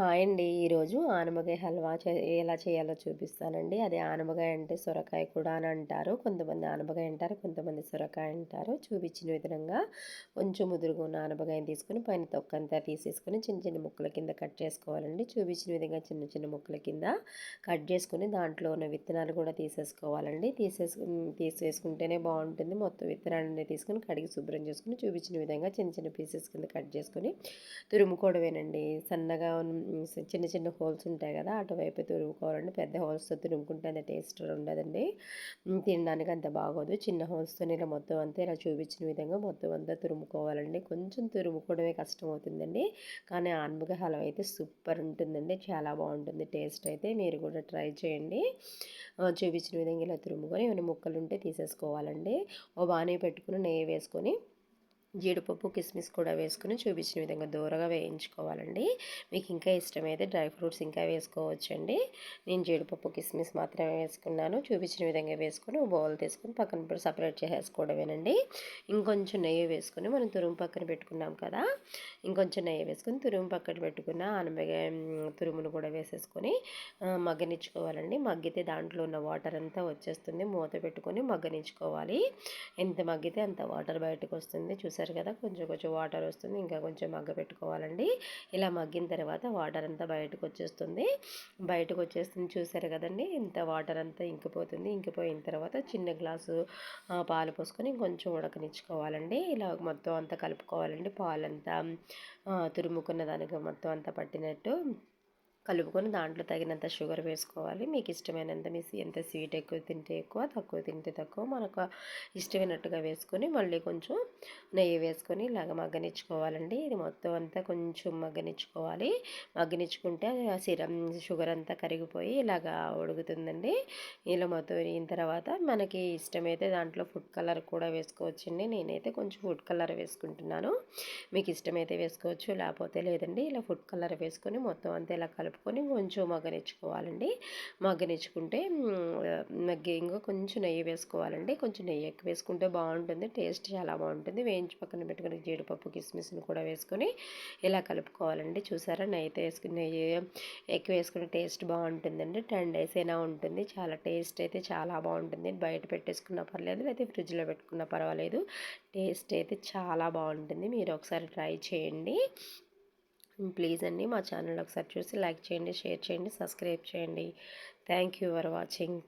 Hi అండి. ఈరోజు ఆనపకాయ హల్వా ఎలా చేయాలో చూపిస్తానండి. అదే ఆనమకాయ అంటే సొరకాయ కూడా అని అంటారు. కొంతమంది ఆనపకాయ అంటారు కొంతమంది సొరకాయ అంటారు. చూపించిన విధంగా కొంచెం ముదురుగా ఉన్న ఆనపకాయని తీసుకొని పైన తొక్కంతా తీసేసుకొని చిన్న చిన్న ముక్కల కింద కట్ చేసుకోవాలండి. చూపించిన విధంగా చిన్న చిన్న ముక్కల కింద కట్ చేసుకుని దాంట్లో ఉన్న విత్తనాలు కూడా తీసేసుకోవాలండి. తీసేసు తీసేసుకుంటేనే బాగుంటుంది. మొత్తం విత్తనాలన్నీ తీసుకొని కడిగి శుభ్రం చేసుకుని చూపించిన విధంగా చిన్న చిన్న పీసెస్ కింద కట్ చేసుకొని తురుముకోవడమేనండి. సన్నగా చిన్న చిన్న హోల్స్ ఉంటాయి కదా అటువైపు తురుముకోవాలండి. పెద్ద హోల్స్తో తురుముకుంటే అంత టేస్ట్ ఉండదండి. తినడానికి అంత బాగోదు. చిన్న హోల్స్తో ఇలా మొత్తం అంతా ఇలా చూపించిన విధంగా మొత్తం అంతా తురుముకోవాలండి. కొంచెం తురుముకోవడమే కష్టం అవుతుందండి కానీ ఆన్మగ హలవ అయితే సూపర్ ఉంటుందండి. చాలా బాగుంటుంది టేస్ట్ అయితే. మీరు కూడా ట్రై చేయండి. చూపించిన విధంగా ఇలా తురుముకొని ఏమైనా ముక్కలు ఉంటే తీసేసుకోవాలండి. ఓ బాగానే పెట్టుకుని నెయ్యి వేసుకొని జీడిపప్పు కిస్మిస్ కూడా వేసుకుని చూపించిన విధంగా దూరగా వేయించుకోవాలండి. మీకు ఇంకా ఇష్టమైతే డ్రై ఫ్రూట్స్ ఇంకా వేసుకోవచ్చండి. నేను జీడిపప్పు కిస్మిస్ మాత్రమే వేసుకున్నాను. చూపించిన విధంగా వేసుకొని బౌల్ తీసుకొని పక్కన సపరేట్ చేసేసుకోవడమేనండి ఇంకొంచెం నెయ్యి వేసుకొని మనం తురుము పక్కన పెట్టుకున్నాం కదా ఇంకొంచెం నెయ్యి వేసుకొని తురుము పక్కన పెట్టుకున్న అనబగా తురుమును కూడా వేసేసుకొని మగ్గనిచ్చుకోవాలండి. మగ్గితే దాంట్లో ఉన్న వాటర్ అంతా వచ్చేస్తుంది. మూత పెట్టుకొని మగ్గనిచ్చుకోవాలి. ఎంత మగ్గితే అంత వాటర్ బయటకు వస్తుంది. చూసి చూసారు కదా కొంచెం కొంచెం వాటర్ వస్తుంది. ఇంకా కొంచెం మగ్గ పెట్టుకోవాలండి. ఇలా మగ్గిన తర్వాత వాటర్ అంతా బయటకు వచ్చేస్తుంది. బయటకు వచ్చేస్తుంది చూసారు కదండి ఇంత వాటర్ అంతా ఇంకిపోతుంది. ఇంకిపోయిన తర్వాత చిన్న గ్లాసు పాలు పోసుకొని కొంచెం ఉడకనిచ్చుకోవాలండి. ఇలా మొత్తం అంతా కలుపుకోవాలండి. పాలంతా తురుముకున్న దానికి మొత్తం అంతా పట్టినట్టు. కలుపుకొని దాంట్లో తగినంత షుగర్ వేసుకోవాలి. మీకు ఇష్టమైనంత మీ ఎంత స్వీట్ ఎక్కువ తింటే ఎక్కువ తక్కువ తింటే తక్కువ మనకు ఇష్టమైనట్టుగా వేసుకొని మళ్ళీ కొంచెం నెయ్యి వేసుకొని ఇలాగ మగ్గనిచ్చుకోవాలండి. ఇది మొత్తం అంతా కొంచెం మగ్గనిచ్చుకోవాలి. మగ్గనిచ్చుకుంటే సిరం షుగర్ అంతా కరిగిపోయి ఇలాగా ఉడుకుతుందండి. ఇలా మొత్తం విరిగిన తర్వాత మనకి ఇష్టమైతే దాంట్లో ఫుడ్ కలర్ కూడా వేసుకోవచ్చండి. నేనైతే కొంచెం ఫుడ్ కలర్ వేసుకుంటున్నాను. మీకు ఇష్టమైతే వేసుకోవచ్చు లేకపోతే లేదండి. ఇలా ఫుడ్ కలర్ వేసుకొని మొత్తం అంతా ఇలా కలుపు కలుపుకొని కొంచెం మగ్గనిచ్చుకోవాలండి. మగ్గనిచ్చుకుంటే మగ్గి ఇంకా కొంచెం నెయ్యి వేసుకోవాలండి. కొంచెం నెయ్యి ఎక్కువ వేసుకుంటే బాగుంటుంది. టేస్ట్ చాలా బాగుంటుంది. వేయించి పక్కన పెట్టుకుని జీడిపప్పు కిస్మిస్ని కూడా వేసుకొని ఇలా కలుపుకోవాలండి. చూసారా? నెయ్యి వేసుకుని నెయ్యి ఎక్కువ వేసుకుని టేస్ట్ బాగుంటుందండి. టెన్ డేస్ అయినా ఉంటుంది. చాలా టేస్ట్ అయితే చాలా బాగుంటుంది. బయట పెట్టేసుకున్న పర్లేదు లేకపోతే ఫ్రిడ్జ్లో పెట్టుకున్న పర్వాలేదు. టేస్ట్ అయితే చాలా బాగుంటుంది. మీరు ఒకసారి ట్రై చేయండి. ప్లీజ్ అండి మా ఛానల్ ఒకసారి చూసి లైక్ చేయండి షేర్ చేయండి సబ్స్క్రైబ్ చేయండి. Thank you for watching.